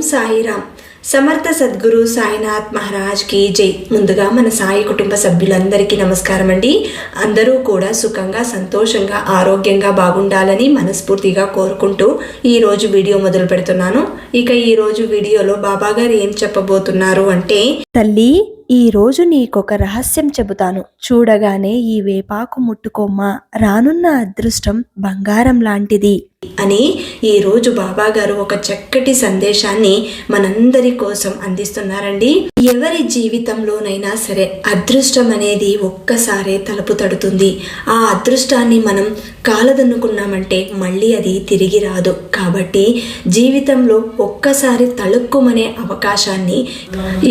సాయిరామ్. సమర్థ సద్గురు సాయినాథ్ మహారాజ్కి జై. ముందుగా మన సాయి కుటుంబ సభ్యులందరికీ నమస్కారం అండి. అందరూ కూడా సుఖంగా సంతోషంగా ఆరోగ్యంగా బాగుండాలని మనస్ఫూర్తిగా కోరుకుంటూ ఈ రోజు వీడియో మొదలు పెడుతున్నాను. ఇక ఈ రోజు వీడియోలో బాబా గారు ఏం చెప్పబోతున్నారు అంటే తల్లి ఈ రోజు నీకొక రహస్యం చెబుతాను. చూడగానే ఈ వేపాకు ముట్టుకోమ్మా. రానున్న అదృష్టం బంగారం లాంటిది. అని ఈరోజు బాబాగారు ఒక చక్కటి సందేశాన్ని మనందరి కోసం అందిస్తున్నారండి. ఎవరి జీవితంలోనైనా సరే అదృష్టం అనేది ఒక్కసారే తలుపు తడుతుంది. ఆ అదృష్టాన్ని మనం కాలదన్నుకున్నామంటే మళ్ళీ అది తిరిగి రాదు. కాబట్టి జీవితంలో ఒక్కసారి తళుక్కుమనే అవకాశాన్ని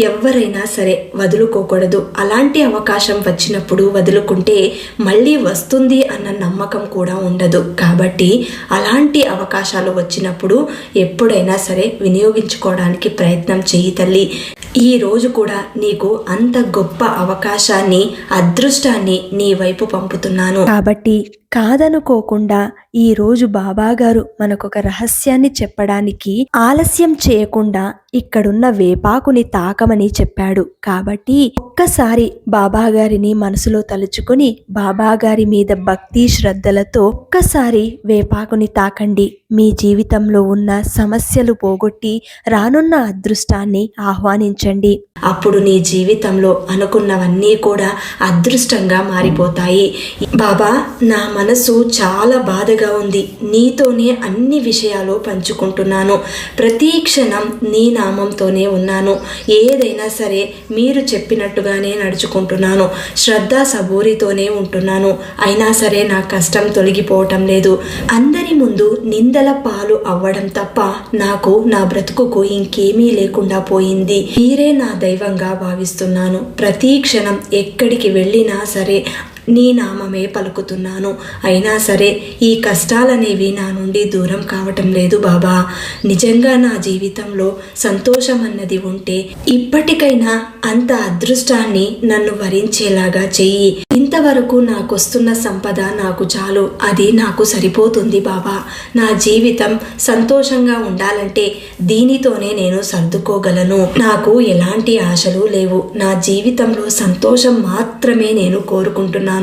ఎవరైనా సరే వదులుకోకూడదు. అలాంటి అవకాశం వచ్చినప్పుడు వదులుకుంటే మళ్ళీ వస్తుంది అన్న నమ్మకం కూడా ఉండదు. కాబట్టి అలాంటి అవకాశాలు వచ్చినప్పుడు ఎప్పుడైనా సరే వినియోగించుకోవడానికి ప్రయత్నం చేయి తల్లి. ఈ రోజు కూడా నీకు అంత గొప్ప అవకాశాన్ని అదృష్టాన్ని నీ వైపు పంపుతున్నాను. కాబట్టి కాదనుకోకుండా ఈ రోజు బాబాగారు మనకొక రహస్యాన్ని చెప్పడానికి ఆలస్యం చేయకుండా ఇక్కడున్న వేపాకుని తాకమని చెప్పాడు. కాబట్టి ఒక్కసారి బాబాగారిని మనసులో తలుచుకుని బాబాగారి మీద భక్తి శ్రద్ధలతో ఒక్కసారి వేపాకుని తాకండి. మీ జీవితంలో ఉన్న సమస్యలు పోగొట్టి రానున్న అదృష్టాన్ని ఆహ్వానించండి. అప్పుడు నీ జీవితంలో అనుకున్నవన్నీ కూడా అదృష్టంగా మారిపోతాయి. బాబా నా మనసు చాలా బాధగా ఉంది. నీతోనే అన్ని విషయాలు పంచుకుంటున్నాను. ప్రతి క్షణం నీ నామంతోనే ఉన్నాను. ఏదైనా సరే మీరు చెప్పినట్టుగానే నడుచుకుంటున్నాను. శ్రద్ధ సబూరితోనే ఉంటున్నాను. అయినా సరే నా కష్టం తొలగిపోవటం లేదు. అందరి ముందు నిందల పాలు అవ్వడం తప్ప నాకు నా బ్రతుకుకు ఇంకేమీ లేకుండా పోయింది. మీరే నా దైవంగా భావిస్తున్నాను. ప్రతి క్షణం ఎక్కడికి వెళ్ళినా సరే నీ నామమే పలుకుతున్నాను. అయినా సరే ఈ కష్టాలనేవి నా నుండి దూరం కావటం లేదు బాబా. నిజంగా నా జీవితంలో సంతోషం అన్నది ఉంటే ఇప్పటికైనా అంత అదృష్టాన్ని నన్ను వరించేలాగా చెయ్యి. ఇంతవరకు నాకొస్తున్న సంపద నాకు చాలు. అది నాకు సరిపోతుంది బాబా. నా జీవితం సంతోషంగా ఉండాలంటే దీనితోనే నేను సర్దుకోగలను. నాకు ఎలాంటి ఆశలు లేవు. నా జీవితంలో సంతోషం మాత్రమే నేను కోరుకుంటున్నాను.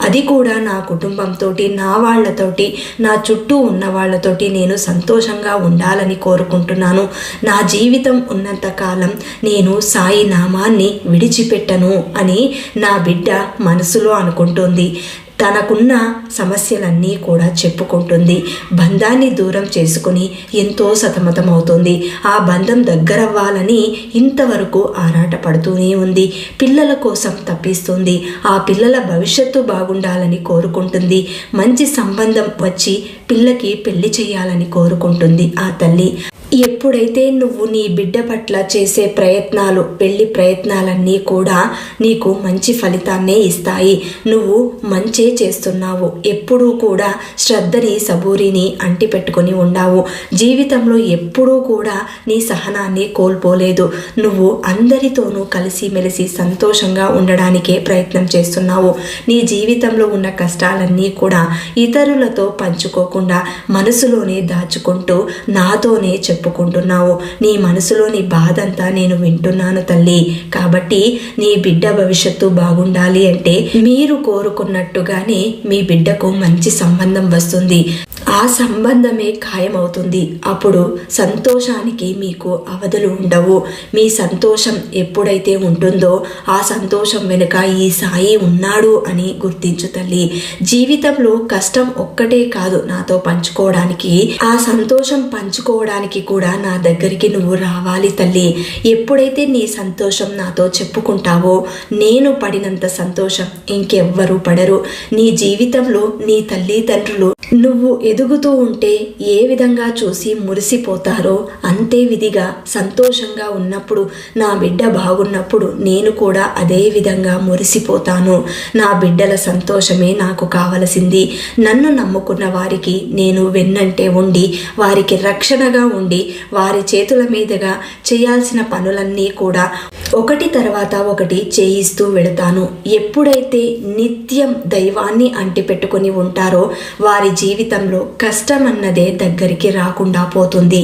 అది కూడా నా కుటుంబంతో నా వాళ్ళతోటి నా చుట్టూ ఉన్న వాళ్ళతోటి నేను సంతోషంగా ఉండాలని కోరుకుంటున్నాను. నా జీవితం ఉన్నంత కాలం నేను సాయి నామాన్ని విడిచిపెట్టను అని నా బిడ్డ మనసులో అనుకుంటుంది. తనకున్న సమస్యలన్నీ కూడా చెప్పుకుంటుంది. బంధాన్ని దూరం చేసుకుని ఎంతో సతమతమవుతుంది. ఆ బంధం దగ్గరవ్వాలని ఇంతవరకు ఆరాట పడుతూనే ఉంది. పిల్లల కోసం తప్పిస్తుంది. ఆ పిల్లల భవిష్యత్తు బాగుండాలని కోరుకుంటుంది. మంచి సంబంధం వచ్చి పిల్లకి పెళ్ళి చేయాలని కోరుకుంటుంది ఆ తల్లి. ఎప్పుడైతే నువ్వు నీ బిడ్డ పట్ల చేసే ప్రయత్నాలు పెళ్ళి ప్రయత్నాలన్నీ కూడా నీకు మంచి ఫలితాన్నే ఇస్తాయి. నువ్వు మంచే చేస్తున్నావు. ఎప్పుడూ కూడా శ్రద్ధని సబూరిని అంటిపెట్టుకొని ఉండావు. జీవితంలో ఎప్పుడూ కూడా నీ సహనాన్ని కోల్పోలేదు. నువ్వు అందరితోనూ కలిసిమెలిసి సంతోషంగా ఉండడానికే ప్రయత్నం చేస్తున్నావు. నీ జీవితంలో ఉన్న కష్టాలన్నీ కూడా ఇతరులతో పంచుకోకుండా మనసులోనే దాచుకుంటూ నాతోనే చెప్పుకుంటున్నావు. నీ మనసులోని బాధంతా నేను వింటున్నాను తల్లి. కాబట్టి నీ బిడ్డ భవిష్యత్తు బాగుండాలి అంటే మీరు కోరుకున్నట్టుగానే మీ బిడ్డకు మంచి సంబంధం వస్తుంది. ఆ సంబంధమే ఖాయమవుతుంది. అప్పుడు సంతోషానికి మీకు అవధులు ఉండవు. మీ సంతోషం ఎప్పుడైతే ఉంటుందో ఆ సంతోషం వెనుక ఈ సాయి ఉన్నాడు అని గుర్తించు తల్లి. జీవితంలో కష్టం ఒక్కటే కాదు నాతో పంచుకోవడానికి. ఆ సంతోషం పంచుకోవడానికి కూడా నా దగ్గరికి నువ్వు రావాలి తల్లి. ఎప్పుడైతే నీ సంతోషం నాతో చెప్పుకుంటావో నేను పడినంత సంతోషం ఇంకెవ్వరూ పడరు. నీ జీవితంలో నీ తల్లిదండ్రులు నువ్వు ఎదుగుతూ ఉంటే ఏ విధంగా చూసి మురిసిపోతారో అంతే విధిగా సంతోషంగా ఉన్నప్పుడు నా బిడ్డ బాగున్నప్పుడు నేను కూడా అదే విధంగా మురిసిపోతాను. నా బిడ్డల సంతోషమే నాకు కావలసింది. నన్ను నమ్ముకున్న వారికి నేను వెన్నంటే ఉండి వారికి రక్షణగా ఉండి వారి చేతుల మీదుగా చేయాల్సిన పనులన్నీ కూడా ఒకటి తర్వాత ఒకటి చేయిస్తూ వెళతాను. ఎప్పుడైతే నిత్యం దైవాన్ని అంటిపెట్టుకొని ఉంటారో వారి జీవితంలో కష్టం అన్నదే దగ్గరికి రాకుండా పోతుంది.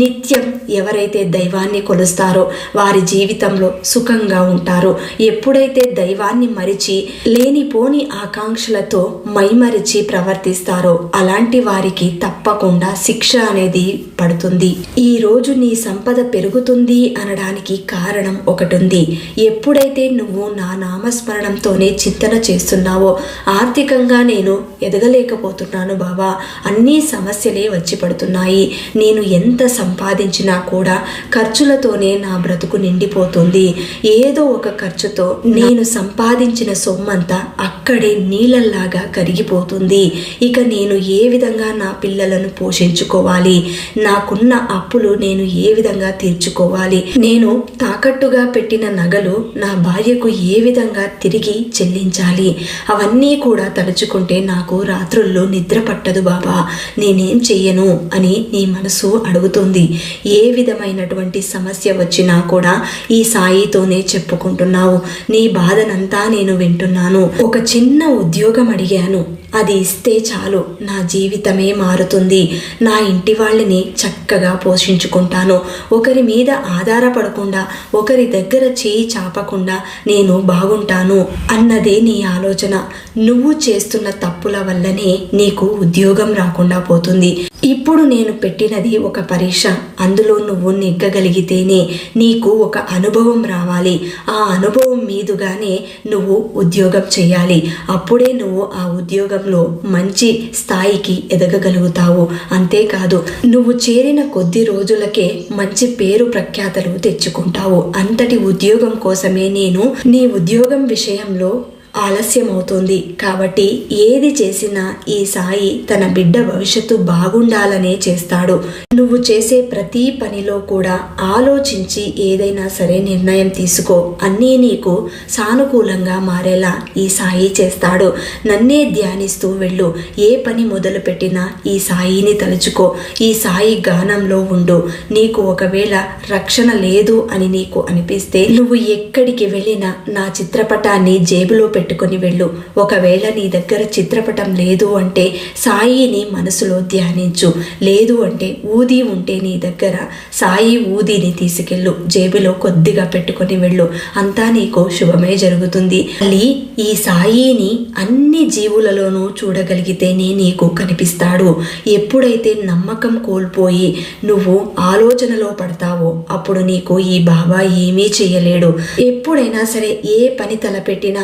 నిత్యం ఎవరైతే దైవాన్ని కొలుస్తారో వారి జీవితంలో సుఖంగా ఉంటారు. ఎప్పుడైతే దైవాన్ని మరిచి లేనిపోని ఆకాంక్షలతో మైమరిచి ప్రవర్తిస్తారో అలాంటి వారికి తప్పకుండా శిక్ష అనేది పడుతుంది. ఈ రోజు నీ సంపద పెరుగుతుంది అనడానికి కారణం ఒకటి ఉంది ఎప్పుడైతే నువ్వు నా నామస్మరణంతోనే చింతన చేస్తున్నావో ఆర్థికంగా నేను ఎదగలేకపోతున్నాను. బాబా అన్ని సమస్యలే వచ్చి పడుతున్నాయి. నేను ఎంత సంపాదించినా కూడా ఖర్చులతోనే నా బ్రతుకు నిండిపోతుంది. ఏదో ఒక ఖర్చుతో నేను సంపాదించిన సొమ్మంతా అక్కడే నీళ్ళల్లాగా కరిగిపోతుంది. ఇక నేను ఏ విధంగా నా పిల్లలను పోషించుకోవాలి? నాకున్న అప్పులు నేను ఏ విధంగా తీర్చుకోవాలి? నేను తాకట్టుగా పెట్టిన నగలు నా భార్యకు ఏ విధంగా తిరిగి చెల్లించాలి? అవన్నీ కూడా తలుచుకుంటే నాకు రాత్రుల్లో నిద్ర పట్టదు బాబా నేనేం చెయ్యను అని నీ మనసు అడుగుతుంది. ఏ విధమైనటువంటి సమస్య వచ్చినా కూడా ఈ సాయితోనే చెప్పుకుంటున్నావు. నీ బాధనంతా నేను వింటున్నాను. ఒక చిన్న ఉద్యోగం అడిగాను. అది ఇస్తే చాలు నా జీవితమే మారుతుంది. నా ఇంటి వాళ్ళని చక్కగా పోషించుకుంటాను. ఒకరి మీద ఆధారపడకుండా ఒకరి దగ్గర చేయి చాపకుండా నేను బాగుంటాను అన్నదే నీ ఆలోచన. నువ్వు చేస్తున్న తప్పుల వల్లనే నీకు ఉద్యోగం రాకుండా పోతుంది. ఇప్పుడు నేను పెట్టినది ఒక పరీక్ష. అందులో నువ్వు నెగ్గగలిగితేనే నీకు ఒక అనుభవం రావాలి. ఆ అనుభవం మీదుగానే నువ్వు ఉద్యోగం చేయాలి అప్పుడే నువ్వు ఆ ఉద్యోగంలో మంచి స్థాయికి ఎదగగలుగుతావు. అంతేకాదు నువ్వు చేరిన కొద్ది రోజులకే మంచి పేరు ప్రఖ్యాతలు తెచ్చుకుంటావు. అంతటి ఉద్యోగం కోసమే నేను నీ ఉద్యోగం విషయంలో ఆలస్యం అవుతుంది కాబట్టి ఏది చేసినా ఈ సాయి తన బిడ్డ భవిష్యత్తు బాగుండాలనే చేస్తాడు. నువ్వు చేసే ప్రతి పనిలో కూడా ఆలోచించి ఏదైనా సరే నిర్ణయం తీసుకో. అన్నీ నీకు సానుకూలంగా మారేలా ఈ సాయి చేస్తాడు. నన్నే ధ్యానిస్తూ వెళ్ళు. ఏ పని మొదలు పెట్టినా ఈ సాయిని తలుచుకో. ఈ సాయి గానంలో ఉండు. నీకు ఒకవేళ రక్షణ లేదు అని నీకు అనిపిస్తే నువ్వు ఎక్కడికి వెళ్ళినా నా చిత్రపటాన్ని జేబులో పెట్టుకొని వెళ్ళు. ఒకవేళ నీ దగ్గర చిత్రపటం లేదు అంటే సాయిని మనసులో ధ్యానించు. లేదు అంటే ఊది ఉంటే నీ దగ్గర సాయి ఊదిని తీసుకెళ్ళు. జేబులో కొద్దిగా పెట్టుకుని వెళ్ళు. అంతా నీకు శుభమే జరుగుతుంది. మళ్ళీ ఈ సాయిని అన్ని జీవులలోనూ చూడగలిగితేనే నీకు కనిపిస్తాడు. ఎప్పుడైతే నమ్మకం కోల్పోయి నువ్వు ఆలోచనలో పడతావో అప్పుడు నీకు ఈ బాబా ఏమీ చేయలేడు. ఎప్పుడైనా సరే ఏ పని తలపెట్టినా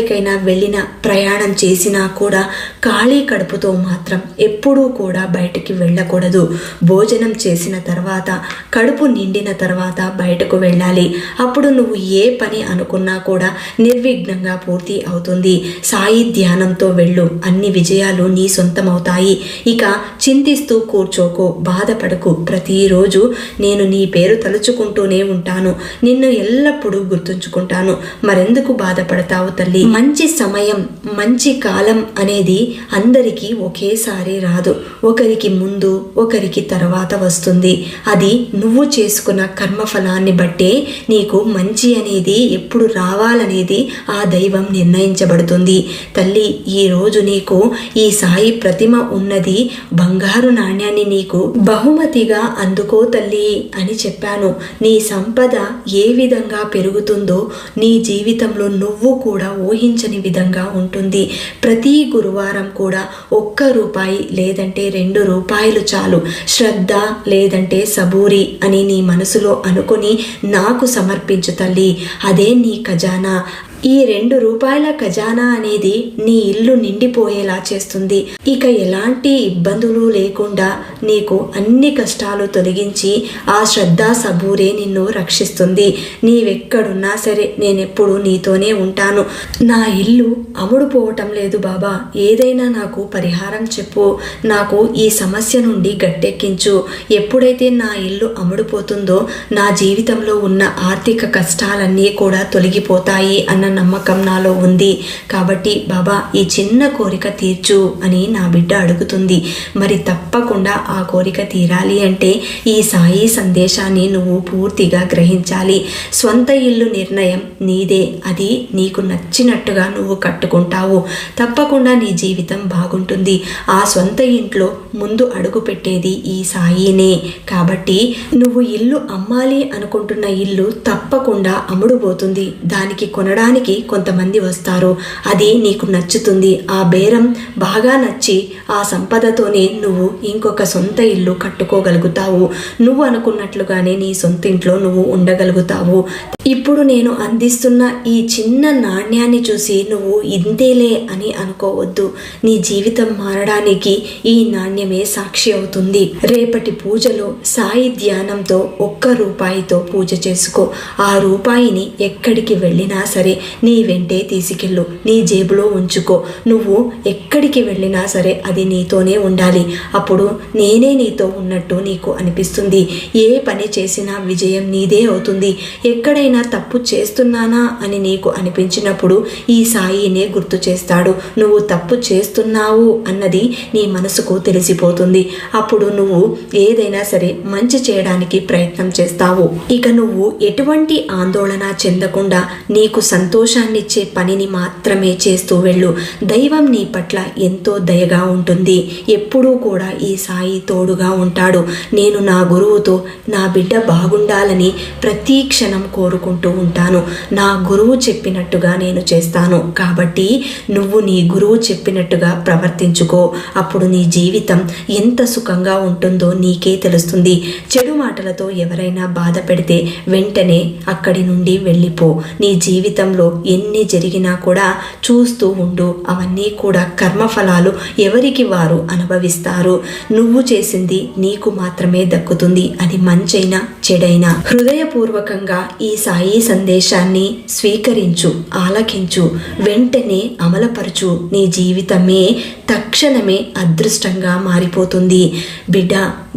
ఎక్కడికైనా వెళ్ళిన ప్రయాణం చేసినా కూడా ఖాళీ కడుపుతో మాత్రం ఎప్పుడూ కూడా బయటికి వెళ్ళకూడదు. భోజనం చేసిన తర్వాత కడుపు నిండిన తర్వాత బయటకు వెళ్ళాలి. అప్పుడు నువ్వు ఏ పని అనుకున్నా కూడా నిర్విఘ్నంగా పూర్తి అవుతుంది. సాయి ధ్యానంతో వెళ్ళు. అన్ని విజయాలు నీ సొంతమవుతాయి. ఇక చింతిస్తూ కూర్చోకో. బాధపడకు. ప్రతిరోజు నేను నీ పేరు తలుచుకుంటూనే ఉంటాను. నిన్ను ఎల్లప్పుడూ గుర్తుంచుకుంటాను. మరెందుకు బాధపడతావు తల్లి? మంచి సమయం మంచి కాలం అనేది అందరికీ ఒకేసారి రాదు. ఒకరికి ముందు ఒకరికి తర్వాత వస్తుంది. అది నువ్వు చేసుకున్న కర్మఫలాన్ని బట్టే నీకు మంచి అనేది ఎప్పుడు రావాలనేది ఆ దైవం నిర్ణయించబడుతుంది. తల్లి ఈ రోజు నీకు ఈ సాయి ప్రతిమ ఉన్నది. బంగారు నాణ్యాన్ని నీకు బహుమతిగా అందుకో తల్లి అని చెప్పాను. నీ సంపద ఏ విధంగా పెరుగుతుందో నీ జీవితంలో నువ్వు కూడా ఊహించని విధంగా ఉంటుంది. ప్రతి గురువారం కూడా ఒక్క రూపాయి లేదంటే రెండు రూపాయలు చాలు. శ్రద్ధ లేదంటే సబూరి అని నీ మనసులో అనుకొని నాకు సమర్పించు తల్లి. అదే నీ ఖజానా. ఈ రెండు రూపాయల ఖజానా అనేది నీ ఇల్లు నిండిపోయేలా చేస్తుంది. ఇక ఎలాంటి ఇబ్బందులు లేకుండా నీకు అన్ని కష్టాలు తొలగించి ఆ శ్రద్ధ సబూరే నిన్ను రక్షిస్తుంది. నీవెక్కడున్నా సరే నేనెప్పుడు నీతోనే ఉంటాను. నా ఇల్లు అమ్ముడుపోవటం లేదు బాబా. ఏదైనా నాకు పరిహారం చెప్పు. నాకు ఈ సమస్య నుండి గట్టెక్కించు. ఎప్పుడైతే నా ఇల్లు అమ్ముడుపోతుందో నా జీవితంలో ఉన్న ఆర్థిక కష్టాలన్నీ కూడా తొలగిపోతాయి అన్న నమ్మకం నాలో ఉంది. కాబట్టి బాబా ఈ చిన్న కోరిక తీర్చు అని నా బిడ్డ అడుగుతుంది. మరి తప్పకుండా ఆ కోరిక తీరాలి అంటే ఈ సాయి సందేశాన్ని నువ్వు పూర్తిగా గ్రహించాలి. స్వంత ఇల్లు నిర్ణయం నీదే. అది నీకు నచ్చినట్టుగా నువ్వు కట్టుకుంటావు. తప్పకుండా నీ జీవితం బాగుంటుంది. ఆ సొంత ఇంట్లో ముందు అడుగు పెట్టేది ఈ సాయినే. కాబట్టి నువ్వు ఇల్లు అమ్మాలి అనుకుంటున్న ఇల్లు తప్పకుండా అమ్ముడుపోతుంది. దానికి కొనడానికి కొంతమంది వస్తారు. అది నీకు నచ్చుతుంది. ఆ బేరం బాగా నచ్చి ఆ సంపదతోనే నువ్వు ఇంకొక సొంత ఇల్లు కట్టుకోగలుగుతావు. నువ్వు అనుకున్నట్లుగానే నీ సొంత ఇంట్లో నువ్వు ఉండగలుగుతావు. ఇప్పుడు నేను అందిస్తున్న ఈ చిన్న నాణ్యాన్ని చూసి నువ్వు ఇంతేలే అని అనుకోవద్దు. నీ జీవితం మారడానికి ఈ నాణ్యమే సాక్షి అవుతుంది. రేపటి పూజలో సాయి ధ్యానంతో ఒక్క రూపాయితో పూజ చేసుకో. ఆ రూపాయిని ఎక్కడికి వెళ్ళినా సరే నీ వెంటే తీసుకెళ్ళు నీ జేబులో ఉంచుకో. నువ్వు ఎక్కడికి వెళ్ళినా సరే అది నీతోనే ఉండాలి. అప్పుడు నేనే నీతో ఉన్నట్టు నీకు అనిపిస్తుంది. ఏ పని చేసినా విజయం నీదే అవుతుంది. ఎక్కడైనా తప్పు చేస్తున్నానా అని నీకు అనిపించినప్పుడు ఈ సాయినే గుర్తు చేస్తాడు. నువ్వు తప్పు చేస్తున్నావు అన్నది నీ మనసుకు తెలిసిపోతుంది. అప్పుడు నువ్వు ఏదైనా సరే మంచి చేయడానికి ప్రయత్నం చేస్తావు. ఇక నువ్వు ఎటువంటి ఆందోళన చెందకుండా నీకు సంతోషం సంతోషాన్నిచ్చే పనిని మాత్రమే చేస్తూ వెళ్ళు. దైవం నీ పట్ల ఎంతో దయగా ఉంటుంది. ఎప్పుడూ కూడా ఈ సాయి తోడుగా ఉంటాడు. నేను నా గురువుతో నా బిడ్డ బాగుండాలని ప్రతి క్షణం కోరుకుంటూ ఉంటాను. నా గురువు చెప్పినట్టుగా నేను చేస్తాను. కాబట్టి నువ్వు నీ గురువు చెప్పినట్టుగా ప్రవర్తించుకో. అప్పుడు నీ జీవితం ఎంత సుఖంగా ఉంటుందో నీకే తెలుస్తుంది. చెడు మాటలతో ఎవరైనా బాధ పెడితే వెంటనే అక్కడి నుండి వెళ్ళిపో. నీ జీవితంలో ఎన్ని జరిగినా కూడా చూస్తూ ఉండు. అవన్నీ కూడా కర్మఫలాలు ఎవరికి వారు అనుభవిస్తారు. నువ్వు చేసింది నీకు మాత్రమే దక్కుతుంది అది మంచైనా చెడైనా. హృదయపూర్వకంగా ఈ సాయి సందేశాన్ని స్వీకరించు ఆలకించు. వెంటనే అమలపరచు. నీ జీవితమే తక్షణమే అదృష్టంగా మారిపోతుంది. బిడ్డ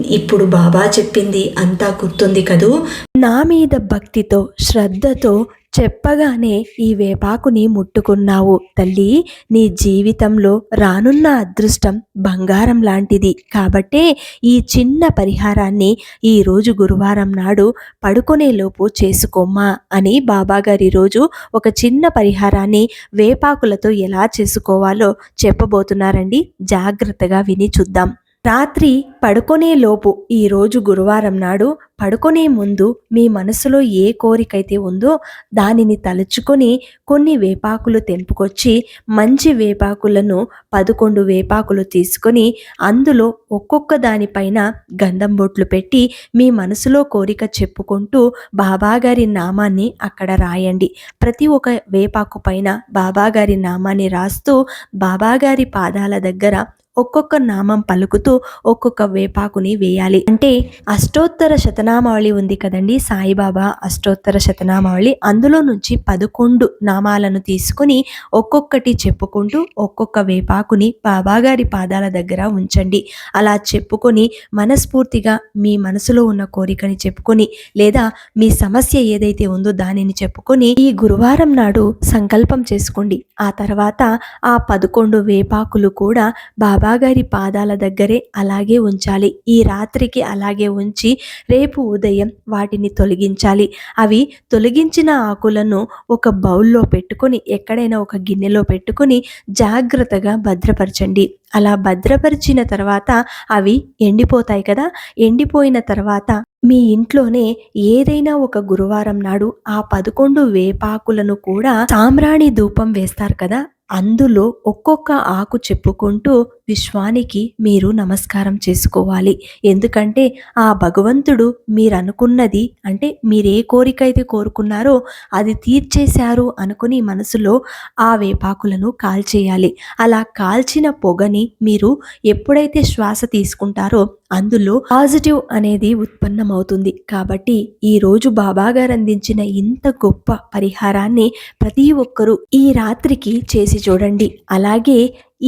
ఇప్పుడు బాబా చెప్పింది అంతా గుర్తుంది కదూ? నా మీద భక్తితో శ్రద్ధతో చెప్పగానే ఈ వేపాకుని ముట్టుకున్నావు తల్లి నీ జీవితంలో రానున్న అదృష్టం బంగారం లాంటిది. కాబట్టే ఈ చిన్న పరిహారాన్ని ఈరోజు గురువారం నాడు పడుకునేలోపు చేసుకోమ్మా అని బాబాగారి రోజు ఒక చిన్న పరిహారాన్ని వేపాకులతో ఎలా చేసుకోవాలో చెప్పబోతున్నారండి. జాగ్రత్తగా విని చూద్దాం. రాత్రి పడుకునే లోపు ఈరోజు గురువారం నాడు పడుకునే ముందు మీ మనసులో ఏ కోరికైతే ఉందో దానిని తలుచుకొని కొన్ని వేపాకులు తెంపుకొచ్చి మంచి వేపాకులను పదకొండు వేపాకులు తీసుకొని అందులో ఒక్కొక్క దానిపైన గంధం బొట్లు పెట్టి మీ మనసులో కోరిక చెప్పుకుంటూ బాబాగారి నామాన్ని అక్కడ రాయండి. ప్రతి ఒక్క వేపాకు పైన బాబాగారి నామాన్ని రాస్తూ బాబాగారి పాదాల దగ్గర ఒక్కొక్క నామం పలుకుతూ ఒక్కొక్క వేపాకుని వేయాలి. అంటే అష్టోత్తర శతనామావళి ఉంది కదండి సాయిబాబా అష్టోత్తర శతనామావళి. అందులో నుంచి పదకొండు నామాలను తీసుకుని ఒక్కొక్కటి చెప్పుకుంటూ ఒక్కొక్క వేపాకుని బాబాగారి పాదాల దగ్గర ఉంచండి. అలా చెప్పుకొని మనస్ఫూర్తిగా మీ మనసులో ఉన్న కోరికని చెప్పుకొని లేదా మీ సమస్య ఏదైతే ఉందో దానిని చెప్పుకొని ఈ గురువారం నాడు సంకల్పం చేసుకోండి. ఆ తర్వాత ఆ పదకొండు వేపాకులు కూడా బాబా బాబాగారి పాదాల దగ్గరే అలాగే ఉంచాలి. ఈ రాత్రికి అలాగే ఉంచి రేపు ఉదయం వాటిని తొలగించాలి. అవి తొలగించిన ఆకులను ఒక బౌల్లో పెట్టుకొని ఎక్కడైనా ఒక గిన్నెలో పెట్టుకొని జాగ్రత్తగా భద్రపరచండి. అలా భద్రపరిచిన తర్వాత అవి ఎండిపోతాయి కదా? ఎండిపోయిన తర్వాత మీ ఇంట్లోనే ఏదైనా ఒక గురువారం నాడు ఆ పదకొండు వేపాకులను కూడా సామ్రాణి ధూపం వేస్తారు కదా? అందులో ఒక్కొక్క ఆకు చెప్పుకుంటూ విశ్వానికి మీరు నమస్కారం చేసుకోవాలి. ఎందుకంటే ఆ భగవంతుడు మీరు అనుకున్నది అంటే మీరు ఏ కోరిక అయితే కోరుకున్నారో అది తీర్చేశారు అనుకుని మనసులో ఆ వేపాకులను కాల్చేయాలి. అలా కాల్చిన పొగని మీరు ఎప్పుడైతే శ్వాస తీసుకుంటారో అందులో పాజిటివ్ అనేది ఉత్పన్నమవుతుంది. కాబట్టి ఈ రోజు బాబా గారు అందించిన ఇంత గొప్ప పరిహారాన్ని ప్రతి ఒక్కరూ ఈ రాత్రికి చేసి చూడండి. అలాగే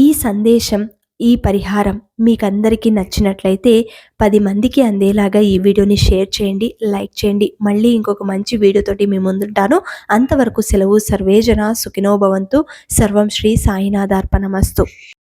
ఈ సందేశం ఈ పరిహారం మీకందరికీ నచ్చినట్లయితే పది మందికి అందేలాగా ఈ వీడియోని షేర్ చేయండి లైక్ చేయండి. మళ్ళీ ఇంకొక మంచి వీడియోతోటి మీ ముందుంటాను. అంతవరకు సెలవు సర్వేజన సుఖినోభవంతు. సర్వం శ్రీ సాయినాథార్పణమస్తు.